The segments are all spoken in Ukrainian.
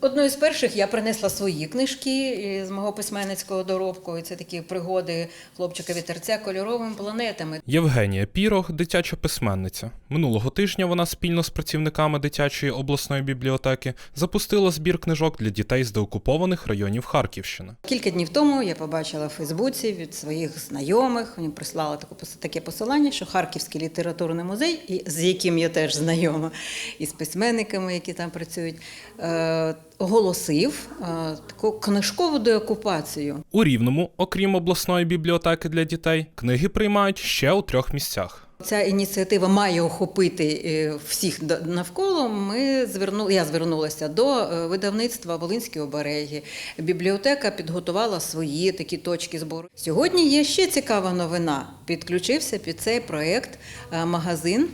Одною з перших я принесла свої книжки з мого письменницького доробку. І це такі пригоди хлопчика вітерця кольоровими планетами. Євгенія Пірог, дитяча письменниця. Минулого тижня вона спільно з працівниками дитячої обласної бібліотеки запустила збір книжок для дітей з деокупованих районів Харківщини. Кілька днів тому я побачила в Фейсбуці від своїх знайомих. Мені прислали таке посилання, що Харківський літературний музей, і з яким я теж знайома, і з письменниками, які там працюють, е, оголосив е, таку книжкову деокупацію. У Рівному, окрім обласної бібліотеки для дітей, книги приймають ще у трьох місцях. Ця ініціатива має охопити е, всіх навколо. Ми звернули, я звернулася до е, видавництва Волинські обереги. Бібліотека підготувала свої такі точки збору. Сьогодні є ще цікава новина. Підключився під цей проект магазин,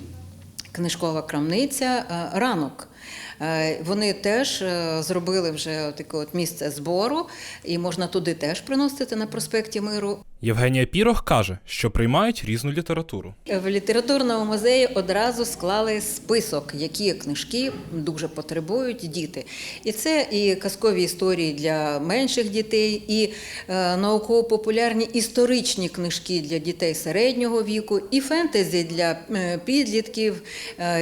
книжкова крамниця ранок. Е, Вони теж е, зробили вже таке от місце збору, і можна туди теж приносити на проспекті Миру. Євгенія Пірог каже, що приймають різну літературу. В літературному музеї одразу склали список, які книжки дуже потребують діти. І це і казкові історії для менших дітей, і е, науково-популярні історичні книжки для дітей середнього віку, і фентезі для підлітків,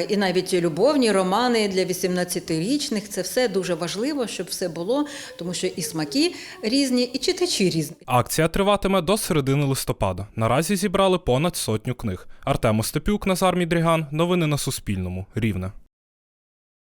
і навіть любовні романи для 18-річних. Це все дуже важливо, щоб все було, тому що і смаки різні, і читачі різні. Акція триватиме до середини листопада. Наразі зібрали понад сотню книг. Артем Остапюк, Назар Мідріган. Новини на Суспільному. Рівне.